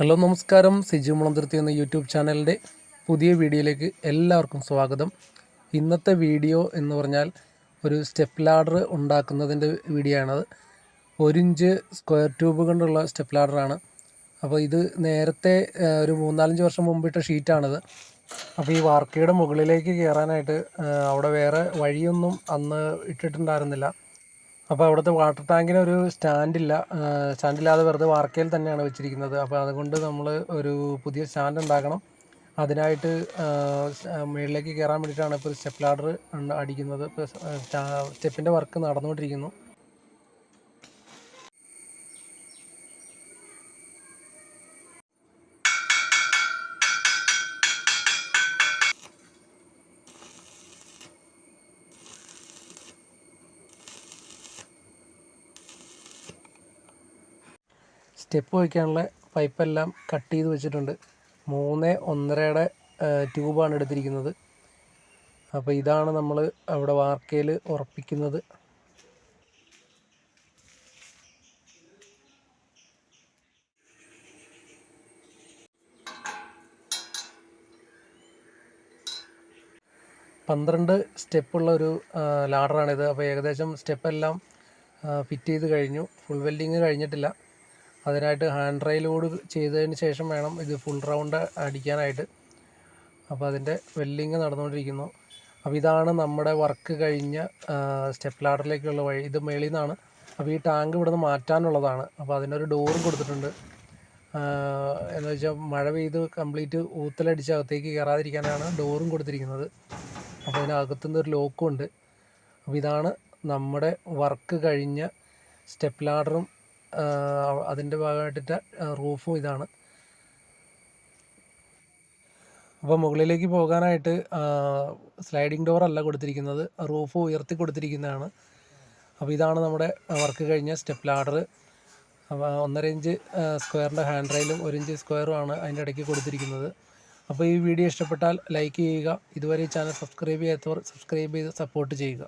Hello നമസ്കാരം. സിജു മുളന്തിർത്തി എന്ന YouTube ചാനലിന്റെ പുതിയ വീഡിയോയിലേക്ക് എല്ലാവർക്കും സ്വാഗതം. ഇന്നത്തെ വീഡിയോ എന്ന് പറഞ്ഞാൽ ഒരു സ്റ്റെപ്പ് ലാഡർ ഉണ്ടാക്കുന്നതിന്റെ വീഡിയോ ആണത് ഒരു ഇഞ്ച് സ്ക്വയർ ട്യൂബ് കൊണ്ടുള്ള സ്റ്റെപ്പ് ലാഡറാണ് അപ്പോൾ ഇത് നേരത്തെ ഒരു മൂന്നാലഞ്ച് വർഷം മുമ്പിട്ട ഷീറ്റാണിത്. അപ്പോൾ ഈ വാർക്കയുടെ മുകളിലേക്ക് കയറാനായിട്ട് അവിടെ വേറെ വഴിയൊന്നും അന്ന് ഇട്ടിട്ടുണ്ടായിരുന്നില്ല. അപ്പോൾ അവിടുത്തെ വാട്ടർ ടാങ്കിന് ഒരു സ്റ്റാൻഡില്ല സ്റ്റാൻഡില്ലാതെ വെറുതെ വാർക്കയിൽ തന്നെയാണ് വെച്ചിരിക്കുന്നത്. അപ്പോൾ അതുകൊണ്ട് നമ്മൾ ഒരു പുതിയ സ്റ്റാൻഡ് ഉണ്ടാക്കണം. അതിനായിട്ട് മുകളിലേക്ക് കയറാൻ വേണ്ടിയിട്ടാണ് ഇപ്പോൾ സ്റ്റെപ്പ് ലാഡർ അടിക്കുന്നത്. ഇപ്പോൾ സ്റ്റെപ്പിന്റെ വർക്ക് നടന്നുകൊണ്ടിരിക്കുന്നു. സ്റ്റെപ്പ് വയ്ക്കാനുള്ള പൈപ്പെല്ലാം കട്ട് ചെയ്ത് വെച്ചിട്ടുണ്ട്. മൂന്ന് ഒന്നരയുടെ ട്യൂബാണ് എടുത്തിരിക്കുന്നത്. അപ്പോൾ ഇതാണ് നമ്മൾ അവിടെ വാർക്കയിൽ ഉറപ്പിക്കുന്നത്. പന്ത്രണ്ട് സ്റ്റെപ്പുള്ള ഒരു ലാഡറാണിത്. അപ്പോൾ ഏകദേശം സ്റ്റെപ്പെല്ലാം ഫിറ്റ് ചെയ്ത് കഴിഞ്ഞു. ഫുൾ വെൽഡിങ് കഴിഞ്ഞിട്ടില്ല. അതിനായിട്ട് ഹാൻഡ് റെയിലോട് ചെയ്തതിന് ശേഷം വേണം ഇത് ഫുൾ റൗണ്ട് അടിക്കാനായിട്ട്. അപ്പോൾ അതിന്റെ വെല്ലിങ് നടന്നുകൊണ്ടിരിക്കുന്നു. അപ്പോൾ ഇതാണ് നമ്മുടെ വർക്ക് കഴിഞ്ഞ സ്റ്റെപ്പ് ലാഡറിലേക്കുള്ള വഴി. ഇത് മേളിൽ നിന്നാണ് അപ്പോൾ ഈ ടാങ്ക് ഇവിടെ നിന്ന് മാറ്റാനുള്ളതാണ്. അപ്പോൾ അതിനൊരു ഡോറും കൊടുത്തിട്ടുണ്ട്. എന്ന് വെച്ചാൽ മഴ പെയ്ത് കംപ്ലീറ്റ് ഊത്തലടിച്ച് അകത്തേക്ക് കയറാതിരിക്കാനാണ് ഡോറും കൊടുത്തിരിക്കുന്നത്. അപ്പോൾ അതിനകത്തുനിന്ന് ഒരു ലോക്കും ഉണ്ട്. അപ്പോൾ ഇതാണ് നമ്മുടെ വർക്ക് കഴിഞ്ഞ സ്റ്റെപ്പ് ലാഡറും അതിന്റെ ഭാഗമായിട്ടിട്ട റൂഫും ഇതാണ്. അപ്പോൾ മുകളിലേക്ക് പോകാനായിട്ട് സ്ലൈഡിംഗ് ഡോർ അല്ല കൊടുത്തിരിക്കുന്നത് റൂഫ് ഉയർത്തി കൊടുത്തിരിക്കുന്നതാണ്. അപ്പോൾ ഇതാണ് നമ്മുടെ വർക്ക് കഴിഞ്ഞ സ്റ്റെപ്പ് ലാഡർ. അപ്പോൾ ഒന്നര ഇഞ്ച് സ്ക്വയറിന്റെ ഹാൻഡ് റെയിലും ഒരു ഇഞ്ച് സ്ക്വയറും ആണ് അതിന്റെ ഇടയ്ക്ക് കൊടുത്തിരിക്കുന്നത്. അപ്പോൾ ഈ വീഡിയോ ഇഷ്ടപ്പെട്ടാൽ ലൈക്ക് ചെയ്യുക ഇതുവരെ ഈ ചാനൽ സബ്സ്ക്രൈബ് ചെയ്യാത്തവർ സബ്സ്ക്രൈബ് ചെയ്ത് സപ്പോർട്ട് ചെയ്യുക.